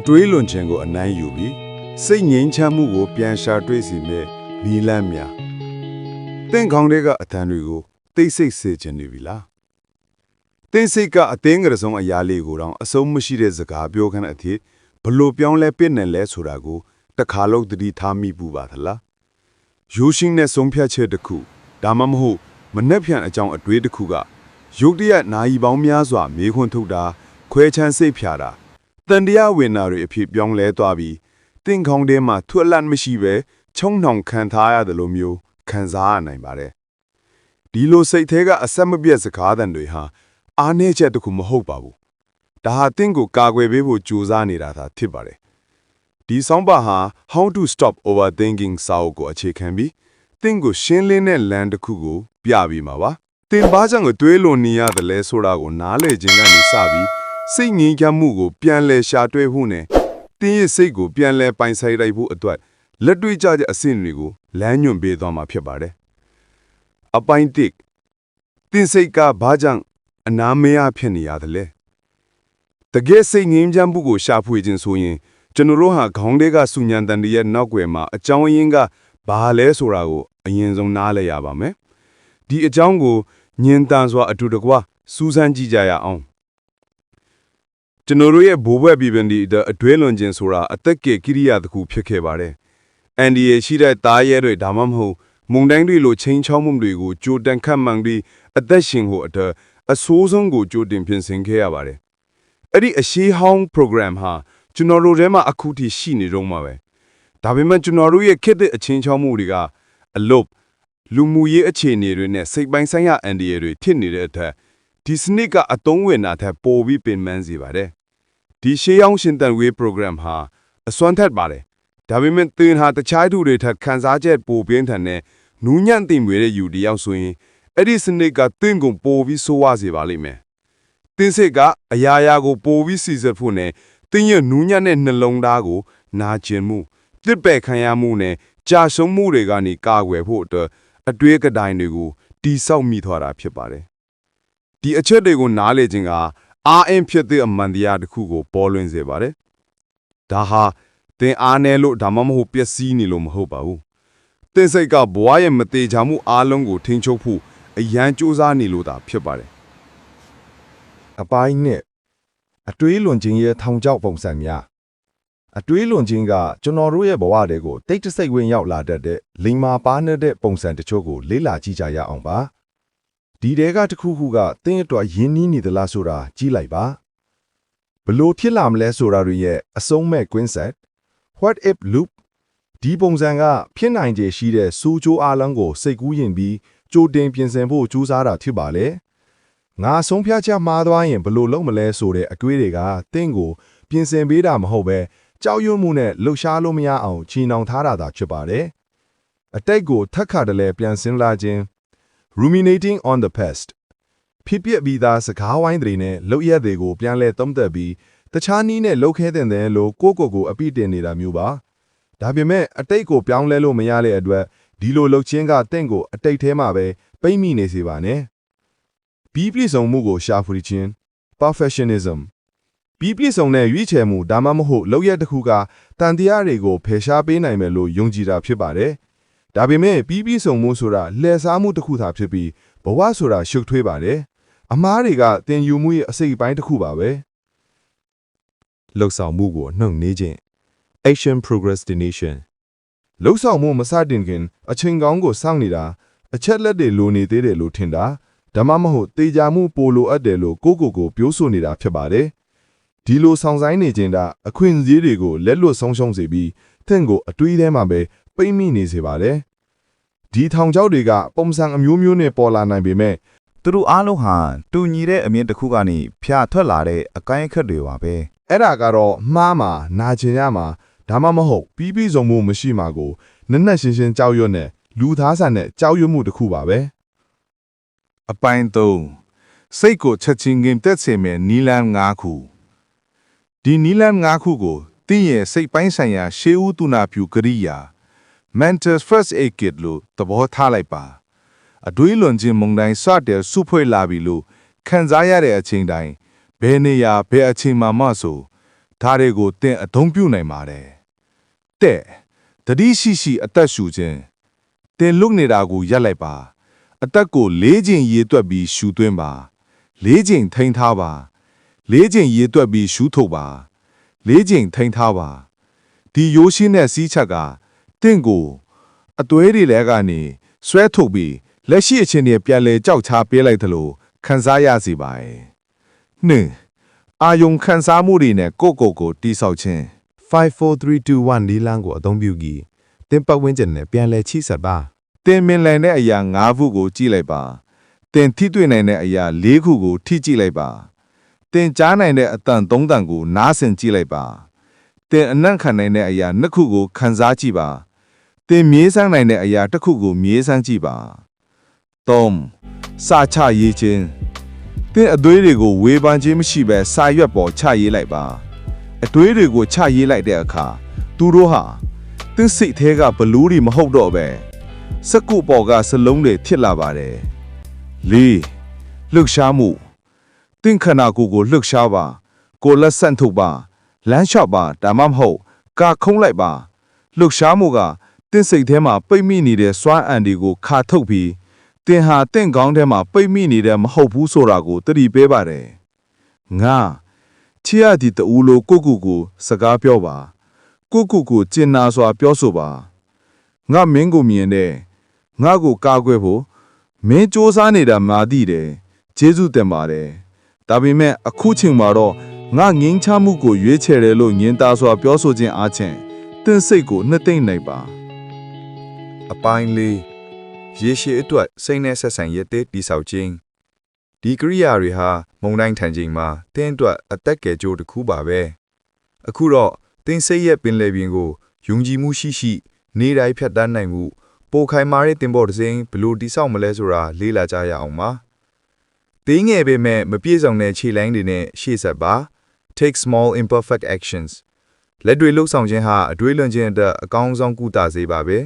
အတွေးလွန်ခြင်းကိုအနိုင်ယူပြီးစိတ်ငြိမ်းချမ်းမှုကိုပြန်ရှာတွေ့စီမဲ့နီလန်းများတင့်ခေါင်းတွေကအတန်တွေကိုသိစိတ်စေခြင်းနေပြီလားတင်းစိတ်ကအသင်းကရဆုံးအရာလေးကိုတော့အဆုံးမရှိတဲ့စကားပြောခန်းအဖြစ်ဘလို့ပြောင်းလဲပြစ်နေလဲဆိုတာကိုတခါလို့သတိထားမိပူပါသလားရိုးရှင်းတဲ့ဆုံးဖြတ်ချက်တစ်ခုဒါမှမဟုတ်မနှက်ဖြန်အကြောင်းအတွေးတစ်ခုကရုတ်တရက်နာယီပေါင်းများစွာမေးခွန်းထုတ်တာခွဲချမ်းစိတ်ဖြာတာ တန်တရားဝင်တာတွေအဖြစ်ပြောင်းလဲသွားပြီးတင့်ခေါင်းထဲမှာထွတ်လန့်မရှိပဲချုံနှောင်ခံထားရတယ်လို့မျိုးခံစားရနိုင်ပါတယ်ဒီလိုစိတ်ထဲကအဆက်မပြတ်စကားသံတွေဟာအားနည်းချက်တစ်ခုမဟုတ်ပါဘူးဒါဟာတင့်ကိုကာကွယ်ပေးဖို့ကြိုးစားနေတာသာဖြစ်ပါတယ်ဒီဆောင်ပါဟာ How to Stop Overthinking စာအုပ်ကိုအခြေခံပြီးတင့်ကိုရှင်းလင်းတဲ့လမ်းတစ်ခုကိုပြပြီးမှာပါတင်ဘာကြောင့်အတွေးလွန်နေရတယ်လဲဆိုတာကိုနားလည်ခြင်းကနေစပြီး စိတ်ငြိမ်းချမ်းမှုကိုပြန်လည်ရှာတွေ့ဖို့နဲ့တင်းရဲ့စိတ်ကိုပြန်လည်ပိုင်ဆိုင်လိုက်ဖို့အတွက်လက်တွေ့ကျတဲ့အဆင့်တွေကိုလမ်းညွှန်ပေးသွားမှာဖြစ်ပါတယ်အပိုင်းတစ်တင်းစိတ်ကဘာကြောင့်အနာမရဖြစ်နေရတယ်လဲတကယ်စိတ်ငြိမ်းချမ်းမှုကိုရှာဖွေခြင်းဆိုရင်ကျွန်တော်တို့ဟာခေါင်းထဲကစူညံတန်တရဲ့နောက်ွယ်မှာအကြောင်းရင်းကဘာလဲဆိုတာကိုအရင်ဆုံးနားလည်ရပါမယ်ဒီအကြောင်းကိုညင်တန်စွာအတူတကွစူးစမ်းကြည့်ကြရအောင် ကျွန်တော်တို့ရဲ့ဘိုးဘွဲ့ပြည်ပင်ဒီအတွဲလွန်ခြင်းဆိုတာအသက်ကေကိရိယာတစ်ခုဖြစ်ခဲ့ပါတယ်အန်ဒီရဲ့ရှိတဲ့သားရဲတွေဒါမှမဟုတ်မုန်တိုင်းတွေလိုချင်းချောင်းမှုတွေကိုကြိုတန်ခတ်မှန်ပြီးအသက်ရှင်ဖို့အတွက်အဆိုးဆုံးကိုကြိုတင်ပြင်ဆင်ခဲ့ရပါတယ်အဲ့ဒီအရှိဟောင်း program ဟာကျွန်တော်တို့ထဲမှာအခုထိရှိနေတော့မှာပဲဒါပေမဲ့ကျွန်တော်တို့ရဲ့ခေတ်သစ်အချင်းချောင်းမှုတွေကအလုတ်လူမှုရေးအခြေအနေတွေနဲ့စိတ်ပိုင်းဆိုင်ရာအန်ဒီရတွေဖြစ်နေတဲ့အတွက်ဒီစနစ်ကအသုံးဝင်တာထက်ပိုပြီးပင်ပန်းစေပါတယ် ဒီရှေးအောင်ရှင်တန်ဝေး program ဟာအစွမ်းထက်ပါတယ်ဒါပေမဲ့သင်ဟာတခြားသူတွေထက်ခန်းစားချက်ပိုပြင်းထန်တဲ့နူးညံ့သိမ်ဝေတဲ့ယူတယောက်ဆိုရင်အဲ့ဒီစနစ်ကသင်ကိုပိုပြီးဆိုးဝါးစေပါလိမ့်မယ်သင်စိတ်ကအရာရာကိုပိုပြီးစီစစ်ဖို့နဲ့သင်ရဲ့နူးညံ့တဲ့နှလုံးသားကိုနာကျင်မှုတစ်ပယ်ခံရမှုနဲ့ကြာရှုံးမှုတွေကနေကာကွယ်ဖို့အတွက်အတွေးကတိုင်းတွေကိုတိဆောက်မိထွားတာဖြစ်ပါတယ်။ဒီအချက်တွေကိုနားလေခြင်းက အာအင်ဖြစ်တဲ့အမှန်တရားတစ်ခုကိုပေါ်လွင်စေပါတယ်။ဒါဟာသင်အားနည်းလို့ဒါမှမဟုတ်ပျက်စီးနေလို့မဟုတ်ပါဘူး။သင်စိတ်ကဘဝရဲ့မသေးချာမှုအားလုံးကိုထိန်းချုပ်ဖို့အရန်စူးစမ်းနေလို့သာဖြစ်ပါတယ်အပိုင်းနှစ်အတွေးလွန်ခြင်းရဲ့ထောင်ချောက်ပုံစံများအတွေးလွန်ခြင်းကကျွန်တော်တို့ရဲ့ဘဝတွေကိုတိတ်တဆိတ်ဝင်ရောက်လာတတ်တဲ့လိမ္မာပါနေတဲ့ပုံစံတချို့ကိုလေ့လာကြည့်ကြရအောင်ပါ ဒီတဲကတစ်ခုခုကသင်အတွက်ယဉ်နီးနေသလားဆိုတာကြည့်လိုက်ပါဘလို့ဖြစ်လာမလဲဆိုတာတွေရဲ့အဆုံးမဲ့ကွင်းဆက် what if loop ဒီပုံစံကဖြစ်နိုင်ခြေရှိတဲ့စူးကြိုးအားလုံးကိုစိတ်ကူးယဉ်ပြီးကြိုတင်ပြင်ဆင်ဖို့ကြိုးစားတာဖြစ်ပါလေငါဆုံးဖြတ်ချက်မှားသွားရင်ဘလို့လုံးမလဲဆိုတဲ့အတွေးတွေကတင့်ကို ပြင်ဆင်ပေးတာမဟုတ်ပဲကြောက်ရွံ့မှုနဲ့လှုပ်ရှားလို့မရအောင်ချီနှောင်ထားတာသာဖြစ်ပါတယ်အတိတ်ကိုထက်ခါတလဲပြန်စင်းလာခြင်း ruminating on the past ဖြစ်ပျက်ပြီးသားစကားဝိုင်းတွေနဲ့လှုပ်ရက်တွေကိုပြန်လဲသုံးသပ်ပြီးတခြားနည်းနဲ့လှုပ်ခဲတဲ့တဲ့လို့ကိုယ့်ကိုယ်ကိုအပိတင်နေတာမျိုးပါဒါပေမဲ့အတိတ်ကိုပြောင်းလဲလို့မရတဲ့အတွက်ဒီလိုလှုပ်ခြင်းကတင့်ကိုအတိတ်ထဲမှာပဲပိတ်မိနေစေပါနဲ့ပြီးပြည့်စုံမှုကိုရှာဖွေခြင်း perfectionism ပြီးပြည့်စုံတဲ့ရွေးချယ်မှုဒါမှမဟုတ်လောက်ရက်တစ်ခုကတန်တရားတွေကိုဖယ်ရှားပေးနိုင်မယ်လို့ယုံကြည်တာဖြစ်ပါတယ်။ ဒါပေမဲ့ပြီးပြည့်စုံမှုဆိုတာလှည့်စားမှုတစ်ခုသာဖြစ်ပြီးဘဝဆိုတာရှုပ်ထွေးပါတယ်။အမားတွေကတင်ယူမှုရဲ့အစိတ်အပိုင်းတစ်ခုပါပဲ။လှုပ်ဆောင်မှုကိုနှုတ်နေခြင်း action procrastination လှုပ်ဆောင်မှုမစတင်ခင်အချိန်ကောင်းကိုစောင့်နေတာအချက်လက်တွေလိုနေသေးတယ်လို့ထင်တာဒါမှမဟုတ်တေချာမှုပိုလိုအပ်တယ်လို့ကိုယ့်ကိုယ်ကိုပြောဆိုနေတာဖြစ်ပါတယ်။ဒီလိုဆောင်ဆိုင်နေခြင်းကအခွင့်အရေးတွေကိုလက်လွတ်ဆုံးရှုံးစေပြီးသင်ကိုအတွေးထဲမှာပဲပိတ်မိနေစေပါတယ်။ ဒီထောင်ချောက်တွေကပုံစံအမျိုးမျိုးနဲ့ပေါ်လာနိုင်ပေမဲ့သူတို့အားလုံးဟာတူညီတဲ့အမြင်တစ်ခုကနေဖြာထွက်လာတဲ့အကိုင်းအခက်တွေပါပဲအဲ့ဒါကတော့မှားမှာနာကျင်ရမှာဒါမှမဟုတ်ပြီးပြီးဆုံးမှုမရှိမှာကိုနက်နက်ရှင်းရှင်းကြောက်ရွံ့တဲ့လူသားဆန်တဲ့ကြောက်ရွံ့မှုတစ်ခုပါပဲအပိုင်း၃စိတ်ကိုချက်ချင်းကင်တက်စေမယ်နီလန်၅ခုဒီနီလန်၅ခုကိုတင်းရဲ့စိတ်ပိုင်းဆိုင်ရာရှေးဦးသူနာပြုကရိယာ mental first aid kit လို့သဘောထားလိုက်ပါအတွေးလွန်ခြင်းမုန်တိုင်းစတဲ့စုဖွဲ့လာပြီလို့ခံစားရတဲ့အချိန်တိုင်းဘယ်နေရာဘယ်အချိန်မှမဆိုဒါတွေကိုသင်အသုံးပြုနိုင်ပါတယ်တဲ့တတိရှိရှိအသက်ရှူခြင်းသင်လွတ်နေတာကိုရပ်လိုက်ပါ အသက်ကိုလေးချိန်ရေတွက်ပြီးရှူသွင်းပါလေးချိန်ထိန်းထားပါလေးချိန်ရေတွက်ပြီးရှူထုတ်ပါလေးချိန်ထိန်းထားပါဒီရိုးရှင်းတဲ့စီးချက်က တင့်ကိုအသွေးတွေလည်းကနေဆွဲထုတ်ပြီးလက်ရှိအချိန်တွေပြန်လဲကြောက်ချပေးလိုက်သလိုခံစားရစီပါရဲ့နှင်းအာယုံခံစားမှုတွေနဲ့ကိုယ့်ကိုယ်ကိုတိဆောက်ခြင်း54321နီလန်းကိုအသုံးပြုပြီးတင်ပတ်ဝန်းကျင်နဲ့ပြန်လဲချိဆက်ပါတင်မင်လန်တဲ့အရာ၅ခုကိုကြည့်လိုက်ပါတင်ထိတွေ့နိုင်တဲ့အရာ၄ခုကိုထိကြည့်လိုက်ပါတင်ကြားနိုင်တဲ့အတန်၃တန်ကိုနားဆင်ကြည့်လိုက်ပါတင်အနံ့ခံနိုင်တဲ့အရာနှစ်ခုကိုခံစားကြည့်ပါ တင်မြေးဆန်းနိုင်တဲ့အရာတစ်ခုကိုမြေးဆန်းကြည့်ပါ၃စာချရေးခြင်းတင်အသွေးတွေကိုဝေဖန်ခြင်းမရှိဘဲစာရွက်ပေါ်ချရေးလိုက်ပါအသွေးတွေကိုချရေးလိုက်တဲ့အခါသူတို့ဟာတင်စိတ်သေးကဘလူးတွေမဟုတ်တော့ပဲစကုပေါ်ကစလုံးတွေဖြစ်လာပါတယ်။လေးလှုပ်ရှားမှုတင့်ခနာကိုယ်ကိုလှုပ်ရှားပါ ကိုယ်လက်ဆန့်ထုတ်ပါလမ်းလျှောက်ပါဒါမှမဟုတ်ကာခုံးလိုက်ပါလှုပ်ရှားမှုက တင့်စိတ်ထဲမှာပိတ်မိနေတဲ့စွမ်းအံတွေကိုခါထုတ်ပြီးတင်ဟာတင့်ကောင်းထဲမှာပိတ်မိနေတဲ့မဟုတ်ဘူးဆိုတာကိုသတိပေးပါတယ်။ငါချီရဒီတူလိုကိုကူကိုစကားပြောပါကိုကူကိုကျင်နာစွာပြောဆိုပါငါမင်းကိုမြင်တဲ့ငါ့ကိုကာကွယ်ဖို့မင်းစူးစမ်းနေတာမာသိတယ်ကျေးဇူးတင်ပါတယ်ဒါပေမဲ့အခုချိန်မှာတော့ငါငင်းချမှုကိုရွေးချယ်တယ်လို့ညင်သားစွာပြောဆိုခြင်းအားဖြင့်တင့်စိတ်ကိုနှစ်သိမ့်နိုင်ပါ အပိုင်းလေးရေရှည်အတွက်စိတ်နဲ့ဆက်ဆံရတဲ့တိဆောက်ခြင်းဒီကရိယာတွေဟာမုံတိုင်းထန်ချိန်မှာတင်းအတွက်အသက်ကယ်ကြိုးတစ်ခုပါပဲအခုတော့တင်းစိတ်ရဲ့ပင်လယ်ပြင်ကိုယုံကြည်မှုရှိရှိ နေတိုင်းဖြတ်တန်းနိုင်မှုပိုခိုင်မာတဲ့တင်ပေါ်တစ်စိမ်းဘလို့တိဆောက်မလဲဆိုတာလေ့လာကြရအောင်ပါတင်းငယ်ပေမဲ့မပြည့်စုံတဲ့ခြေလိုင်းတွေနဲ့ရှေ့ဆက်ပါ take small imperfect actions လက်တွေလှုပ်ဆောင်ခြင်းဟာအတွေးလွန်ခြင်းအတွက်အကောင်းဆုံးကုသစေပါပဲ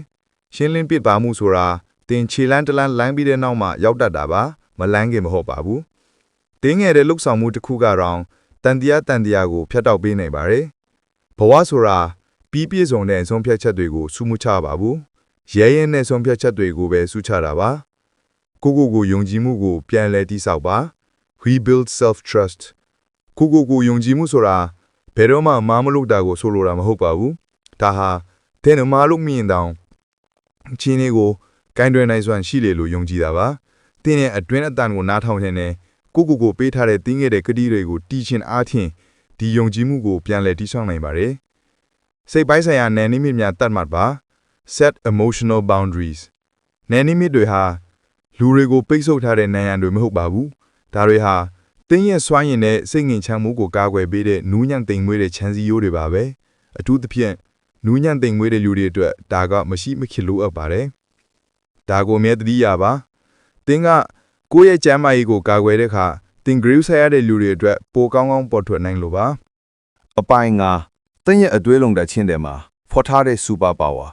ရှင်းလင်းပြစ်ပါမှုဆိုတာတင်ခြေလန်းတလန်းလမ်းပြီးတဲ့နောက်မှရောက်တတ်တာပါမလန်းခင်မဟုတ်ပါဘူးတင်းငယ်တဲ့လှုပ်ဆောင်မှုတစ်ခုကတော့တန်တရားတန်တရားကိုဖျက်တောက်ပေးနိုင်ပါတယ်ဘဝဆိုတာပြီးပြည့်စုံတဲ့ဆုံးဖြတ်ချက်တွေကိုစူးမှုချပါဘူးရဲရဲနဲ့ဆုံးဖြတ်ချက်တွေကိုပဲစူးချတာပါကိုကိုကိုယုံကြည်မှုကိုပြန်လည်တည်ဆောက်ပါ rebuild self trust ကိုကိုကိုယုံကြည်မှုဆိုတာဘယ်တော့မှမာမလို့တာကိုဆိုလိုတာမဟုတ်ပါဘူးဒါဟာတဲ့နမာလို့မြင်တောင် ချင်းလေးကိုကင်တွယ်နိုင်စွမ်းရှိလေလို့ယုံကြည်တာပါတင်းရဲ့အတွင်းအတန်ကိုနားထောင်ခြင်းနဲ့ကိုကိုကိုပေးထားတဲ့တင်းငယ်တဲ့ကတိတွေကိုတီးချင်အားဖြင့်ဒီယုံကြည်မှုကိုပြန်လည်တည်ဆောက်နိုင်ပါတယ်စိတ်ပိုင်းဆိုင်ရာနယ်နိမိတ်များတတ်မှတ်ပါ set emotional boundaries နယ်နိမိတ်တွေဟာလူတွေကိုပိတ်ဆို့ထားတဲ့နံရံတွေမဟုတ်ပါဘူးဒါတွေဟာတင်းရဲ့စွမ်းရည်နဲ့စိတ်ငြိမ်ချမ်းမှုကိုကာကွယ်ပေးတဲ့နူးညံ့သိမ်မွေးတဲ့ချမ်းစီရိုးတွေပါပဲအထူးသဖြင့် နူးညံ့သိမ်မွေးတဲ့လူတွေအတွက်ဒါကမရှိမဖြစ်လို့အပ်ပါတယ်ဒါကိုအမြဲတတိယပါတင်းကကိုယ့်ရဲ့ကျမ်းမာရေးကိုကာကွယ်တဲ့အခါတင်ဂရုစိုက်ရတဲ့လူတွေအတွက်ပိုကောင်းကောင်းပေါ်ထွက်နိုင်လို့ပါအပိုင်းငါတင်းရဲ့အတွေးလုံးတက်ချင်းတယ်မှာဖော်ထားတဲ့စူပါပါဝါ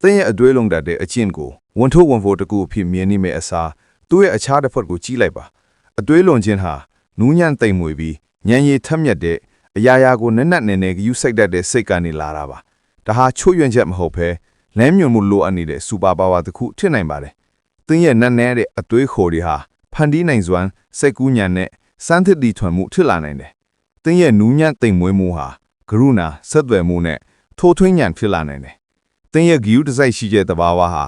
တင်းရဲ့အတွေးလုံးတက်တဲ့အချင်းကိုဝန်ထုတ်ဝန်ဖို့တကူအဖြစ်မြင်နေမယ့်အစားသူ့ရဲ့အခြားတစ်ဖက်ကိုကြီးလိုက်ပါအတွေးလွန်ခြင်းဟာနူးညံ့သိမ်မွေပြီးညံရည်ထက်မြက်တဲ့အရာရာကိုနက်နက်နဲနဲယူစိတ်တတ်တဲ့စိတ်ကနေလာတာပါ ဒါဟာချို့ယွင်းချက်မဟုတ်ဘဲလမ်းညွန်မှုလိုအပ်နေတဲ့စူပါပါဝါတစ်ခုဖြစ်နိုင်ပါတယ်တင်းရဲ့နက်နဲတဲ့အတွေးခေါ်တွေဟာဖန်တီးနိုင်စွမ်းစိတ်ကူးညံနဲ့စမ်းသစ်တီထွန်မှုဖြစ်လာနိုင်တယ်။တင်းရဲ့နူးညံ့သိမ်မွေးမှုဟာကရုဏာဆက်သွယ်မှုနဲ့ထိုးထွင်းညံဖြစ်လာနိုင်တယ်။တင်းရဲ့ဂီယူတစိုက်ရှိတဲ့တဘာဝဟာ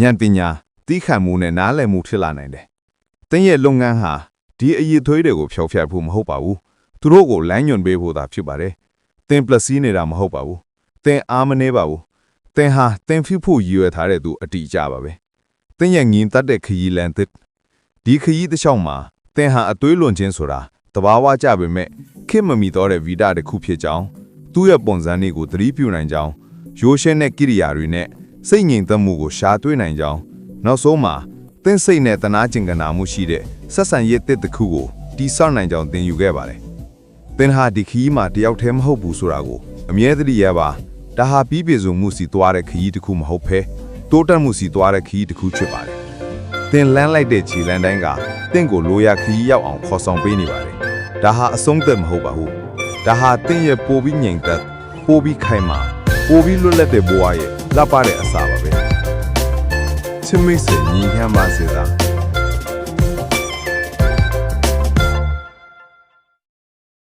ဉာဏ်ပညာတီးခံမှုနဲ့နားလည်မှုဖြစ်လာနိုင်တယ်။တင်းရဲ့လုပ်ငန်းဟာဒီအရေးသွေးတွေကိုဖျောက်ဖျက်ဖို့မဟုတ်ပါဘူး။သူတို့ကိုလမ်းညွန်ပေးဖို့သာဖြစ်ပါတယ်။တင်းပလစီနေတာမဟုတ်ပါဘူး။ တင်းအားမနေပါဘူး။တင်းဟာတင်းဖြစ်ဖို့ရည်ရွယ်ထားတဲ့သူအတိအကျပါပဲ။တင်းရဲ့ငင်တတ်တဲ့ခရီးလန်သစ်ဒီခရီးတစ်လျှောက်မှာသင်ဟာအသွေးလွန်ခြင်းဆိုတာတဘာဝကြပေမဲ့ခင်မမီတော့တဲ့ဗီဒတစ်ခုဖြစ်ကြောင်းသူ့ရဲ့ပုံစံတွေကိုသတိပြုနိုင်ကြောင်းရိုးရှင်းတဲ့ကိရိယာတွေနဲ့စိတ်ငြိမ်သက်မှုကိုရှာတွေ့နိုင်ကြောင်းနောက်ဆုံးမှာသင်စိတ်နဲ့တနာကျင်ကနာမှုရှိတဲ့ဆက်ဆံရေးတစ်တစ်ခုကိုတိဆောက်နိုင်ကြောင်းသင်ယူခဲ့ပါတယ်သင်ဟာဒီခရီးမှာတယောက်တည်းမဟုတ်ဘူးဆိုတာကိုအမြဲတမ်းရပါ ဒါဟာပြီးပြည့်စုံမှုစီသွားတဲ့ခရီးတစ်ခုမဟုတ်ဘဲတိုးတက်မှုစီသွားတဲ့ခရီးတစ်ခုဖြစ်ပါတယ်သင်လန်းလိုက်တဲ့ခြေလန်းတိုင်းကတင့်ကိုလိုရာခရီးရောက်အောင်ခေါ်ဆောင်ပေးနေပါတယ်။ဒါဟာအဆုံးသက်မဟုတ်ပါဘူး။ဒါဟာတင့်ရဲ့ပိုပြီးငြိမ်သက်ပိုပြီးခိုင်မာပိုပြီးလွတ်လပ်တဲ့ဘဝရဲ့လှပတဲ့အစာပါပဲချစ်မိတ်ဆွေညီခံပါစေသာ